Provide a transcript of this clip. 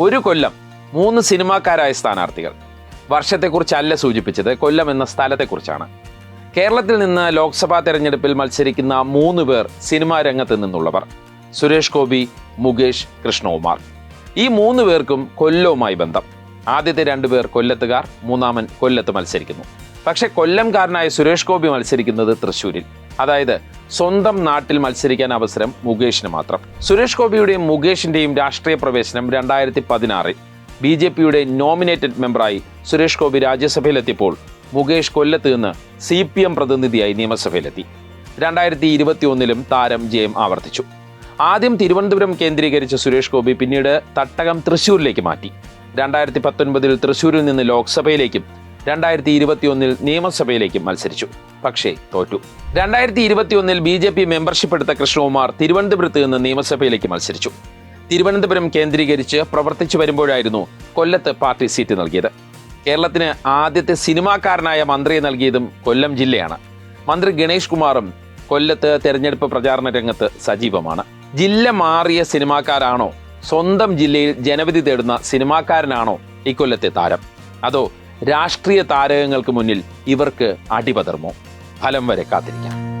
ഒരു കൊല്ലം മൂന്ന് സിനിമാക്കാരായ സ്ഥാനാർത്ഥികൾ. വർഷത്തെക്കുറിച്ചല്ല സൂചിപ്പിച്ചത് കൊല്ലം എന്ന സ്ഥലത്തെക്കുറിച്ചാണ്. കേരളത്തിൽ നിന്ന് ലോക്സഭാ തെരഞ്ഞെടുപ്പിൽ മത്സരിക്കുന്ന മൂന്ന് പേർ സിനിമാ രംഗത്ത് നിന്നുള്ളവർ സുരേഷ് ഗോപി മുകേഷ് കൃഷ്ണകുമാർ. ഈ മൂന്ന് പേർക്കും കൊല്ലവുമായി ബന്ധം. ആദ്യത്തെ രണ്ടു പേർ കൊല്ലത്തുകാർ മൂന്നാമൻ കൊല്ലത്ത് മത്സരിക്കുന്നു. പക്ഷേ കൊല്ലംകാരനായ സുരേഷ് ഗോപി മത്സരിക്കുന്നത് തൃശ്ശൂരിൽ. അതായത് സ്വന്തം നാട്ടിൽ മത്സരിക്കാൻ അവസരം മുകേഷിന് മാത്രം. സുരേഷ് ഗോപിയുടെയും മുകേഷിന്റെയും രാഷ്ട്രീയ പ്രവേശനം രണ്ടായിരത്തി പതിനാറിൽ ബി ജെ പിയുടെ നോമിനേറ്റഡ് മെമ്പറായി സുരേഷ് ഗോപി രാജ്യസഭയിലെത്തിയപ്പോൾ മുകേഷ് കൊല്ലത്ത് നിന്ന് സി പി എം പ്രതിനിധിയായി നിയമസഭയിലെത്തി. രണ്ടായിരത്തി ഇരുപത്തി ഒന്നിലും താരം ജയം ആവർത്തിച്ചു. ആദ്യം തിരുവനന്തപുരം കേന്ദ്രീകരിച്ച സുരേഷ് ഗോപി പിന്നീട് തട്ടകം തൃശൂരിലേക്ക് മാറ്റി. രണ്ടായിരത്തി പത്തൊൻപതിൽ തൃശൂരിൽ നിന്ന് ലോക്സഭയിലേക്കും രണ്ടായിരത്തി ഇരുപത്തിയൊന്നിൽ നിയമസഭയിലേക്ക് മത്സരിച്ചു. പക്ഷേ തോറ്റു. രണ്ടായിരത്തി ഇരുപത്തിയൊന്നിൽ ബി ജെ പി മെമ്പർഷിപ്പ് എടുത്ത കൃഷ്ണകുമാർ തിരുവനന്തപുരത്ത് നിന്ന് നിയമസഭയിലേക്ക് മത്സരിച്ചു. തിരുവനന്തപുരം കേന്ദ്രീകരിച്ച് പ്രവർത്തിച്ചു വരുമ്പോഴായിരുന്നു കൊല്ലത്ത് പാർട്ടി സീറ്റ് നൽകിയത്. കേരളത്തിന് ആദ്യത്തെ സിനിമാക്കാരനായ മന്ത്രിയെ നൽകിയതും കൊല്ലം ജില്ലയാണ്. മന്ത്രി ഗണേഷ് കുമാറും കൊല്ലത്ത് തെരഞ്ഞെടുപ്പ് പ്രചാരണ രംഗത്ത് സജീവമാണ്. ജില്ല മാറിയ സിനിമാക്കാരാണോ? സ്വന്തം ജില്ലയിൽ ജനവിധി തേടുന്ന സിനിമാക്കാരനാണോ ഇക്കൊല്ലത്തെ താരം? അതോ രാഷ്ട്രീയ താരകങ്ങൾക്ക് മുന്നിൽ ഇവർക്ക് അടിപതർമോ? ഫലം വരെ കാത്തിരിക്കാം.